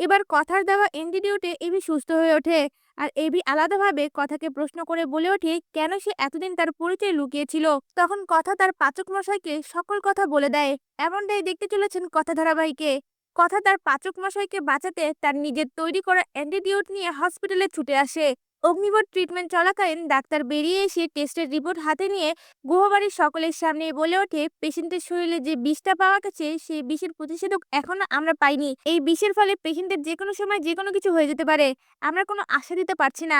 এবার কথার দেওয়া ইনস্টিটিউটে এবি সুস্থ হয়ে ওঠে। আর এবি আলাদাভাবে কথাকে প্রশ্ন করে বলে ওঠে, কেন সে এতদিন তার পরিচয় লুকিয়েছিল? তখন কথা তার পাচক মশাইকে সকল কথা বলে দেয়। এমনটাই দেখতে চলেছেন কথা ধারাবাহিকে। কথা তার পাচক মশাইকে বাঁচাতে তার নিজের তৈরি করা অ্যান্টিটিউট নিয়ে হসপিটালে ছুটে আসে। অগ্নিবট ট্রিটমেন্ট চলাকালীন ডাক্তার বেরিয়ে এসে টেস্টের রিপোর্ট হাতে নিয়ে গুহবাড়ির সকলের সামনে বলে ওঠে পেশেন্টের শরীরে যে বিষটা পাওয়া গেছে, সেই বিষের প্রতিষেধক এখনও আমরা পাইনি। এই বিষের ফলে পেশেন্টের যে কোনো সময় যে কোনো কিছু হয়ে যেতে পারে। আমরা কোনো আশা দিতে পারছি না।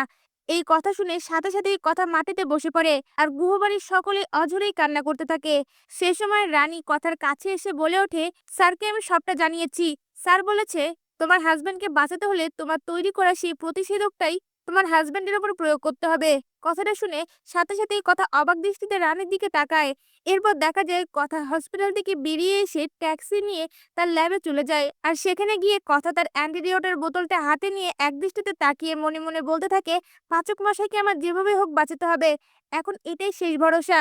এই কথা শুনে সাথে সাথেই কথা মাটিতে বসে পড়ে আর গুহবাড়ির সকলে অঝরেই কান্না করতে থাকে। সে সময় রানী কথার কাছে এসে বলে ওঠে, স্যারকে আমি সবটা জানিয়েছি। স্যার বলেছে, তোমার হাজব্যান্ডকে বাঁচাতে হলে তোমার তৈরি করা সেই প্রতিষেধকটাই তোমার হাজবেন্ডের ওপর প্রয়োগ করতে হবে। কথাটা শুনে সাথে সাথেই কথা অবাক দৃষ্টিতে রানের দিকে তাকায়। এরপর দেখা যায় কথা হসপিটাল থেকে বেরিয়ে এসে ট্যাক্সি নিয়ে তার ল্যাবে চলে যায় আর সেখানে গিয়ে কথা তার অ্যান্টিডিওটের বোতলটা হাতে নিয়ে এক দৃষ্টিতে তাকিয়ে মনে মনে বলতে থাকে, পাচক মশাইকে আমার যেভাবে হোক বাঁচাতে হবে। এখন এটাই শেষ ভরসা।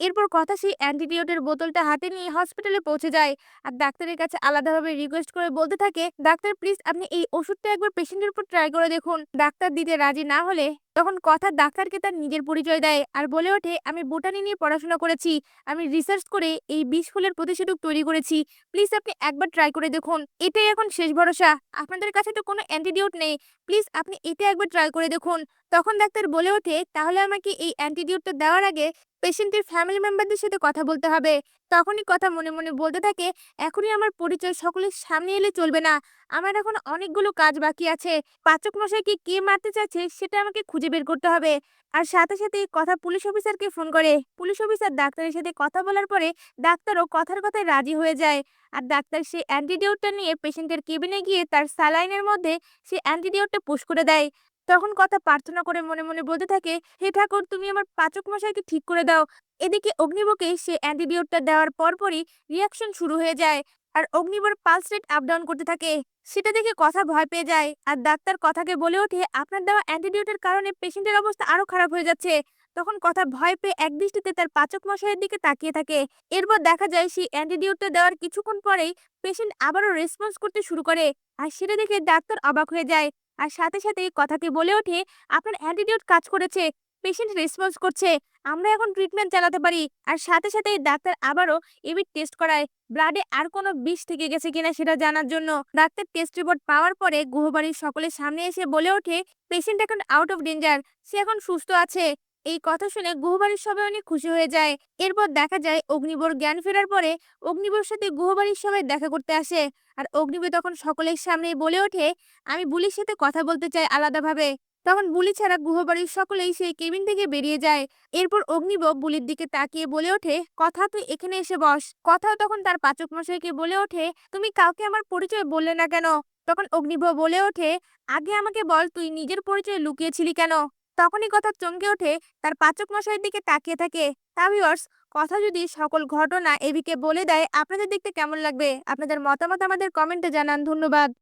এরপর কথা সেই অ্যান্টিডিওটের বোতলটা হাতে নিয়ে হসপিটালে পৌঁছে যায়। আর ডাক্তারের কাছে আলাদাভাবে রিকোয়েস্ট করে বলতে থাকে, ডাক্তার প্লিজ আপনি এই ওষুধটা একবার পেশেন্টের উপর ট্রাই করে দেখুন। ডাক্তার দিতে রাজি না হলে তখন কথা ডাক্তারকে তার নিজের পরিচয় দেয় আর বলে ওঠে, আমি বোটানি নিয়ে পড়াশোনা করেছি, আমি রিসার্চ করে এই বিষ ফুলের প্রতিষেধক তৈরি করেছি প্লিজ আপনি একবার ট্রাই করে দেখুন। এটাই এখন শেষ ভরসা। আপনাদের কাছে তো কোনো অ্যান্টিডিউট নেই প্লিজ আপনি এটা একবার ট্রাই করে দেখুন। তখন ডাক্তার বলে ওঠে, তাহলে আমাকে এই অ্যান্টিডিউটটা দেওয়ার আগে পেশেন্টের ফ্যামিলি মেম্বারদের সাথে কথা বলতে হবে। তখনই কথা মনে মনে বলতে থাকে, এখনই আমার পরিচয় সকলের সামনে এলে চলবে না। আমার এখন অনেকগুলো কাজ বাকি আছে। পাচক মশাইকে কে মারতে চাচ্ছে সেটা আমাকে খুঁজে বের করতে হবে। আর সাথে সাথে কথা পুলিশ অফিসারকে ফোন করে। পুলিশ অফিসার ডাক্তারের সাথে কথা বলার পরে ডাক্তারও কথার কথায় রাজি হয়ে যায়। আর ডাক্তার সেই অ্যান্টিডিওটটা নিয়ে পেশেন্টের কেবিনে গিয়ে তার স্যালাইনের মধ্যে সেই অ্যান্টিডিওটটা পুশ করে দেয়। তখন কথা প্রার্থনা করে মনে মনে বলতে থাকে, হে ঠাকুর, তুমি আমার পাচক মশাইকে ঠিক করে দাও। এদিকে অগ্নিবকে সে অ্যান্টিডিওটটা দেওয়ার পরপরই রিয়াকশন শুরু হয়ে যায়। আর অগ্নিবর পালস রেট আপ ডাউন করতে থাকে। সেটা দেখে কথা ভয় পেয়ে যায়। আর ডাক্তার কথাকে বলে ওঠে, আপনার দেওয়া অ্যান্টিডিওটের কারণে পেশেন্টের অবস্থা আরও খারাপ হয়ে যাচ্ছে। তখন কথা ভয় পেয়ে এক দৃষ্টিতে তার পাচক মশাইয়ের দিকে তাকিয়ে থাকে। এরপর দেখা যায়, সেই অ্যান্টিডিওটটা দেওয়ার কিছুক্ষণ পরেই পেশেন্ট আবারও রেসপন্স করতে শুরু করে। আর সেটা দেখে ডাক্তার অবাক হয়ে যায়। আর সাথে সাথে কথাকে বলে ওঠে, আপনার অ্যান্টিটিউড কাজ করেছে পেশেন্ট রেসপন্স করছে, আমরা এখন ট্রিটমেন্ট চালাতে পারি। আর সাথে সাথে ডাক্তার আবারও এবিট টেস্ট করায় ব্লাডে আর কোনো বিষ থেকে গেছে কিনা সেটা জানার জন্য। ডাক্তার টেস্ট রিপোর্ট পাওয়ার পরে গুহবাড়ির সকলের সামনে এসে বলে ওঠে পেশেন্ট এখন আউট অফ ডেঞ্জার সে এখন সুস্থ আছে। এই কথা শুনে গুহবাড়ির সবাই অনেক খুশি হয়ে যায়। এরপর দেখা যায় অগ্নিবর জ্ঞান ফেরার পরে অগ্নিবর সাথে গুহবাড়ির সবাই দেখা করতে আসে। আর অগ্নিবর তখন সকলের সামনে বলে ওঠে, আমি বুলির সাথে কথা বলতে চাই আলাদাভাবে। তখন বুলি ছাড়া গুহবাড়ির সকলেই সেই কেবিন থেকে বেরিয়ে যায়। এরপর অগ্নিব বুলির দিকে তাকিয়ে বলে ওঠে, কথা তুই এখানে এসে বস। কথাও তখন তার পাচক মশাইকে বলে ওঠে, তুমি কাউকে আমার পরিচয় বললে না কেন? তখন অগ্নিব বলে ওঠে, আগে আমাকে বল, তুই নিজের পরিচয় লুকিয়েছিলি কেন? তখনই কথা চমকে ওঠে তার পাচক মশাইয়ের দিকে তাকিয়ে থাকে। তা ভিউয়ার্স কথা যদি সকল ঘটনা এবিকে বলে দেয়, আপনাদের দেখতে কেমন লাগবে? আপনাদের মতামত আমাদের কমেন্টে জানান। ধন্যবাদ।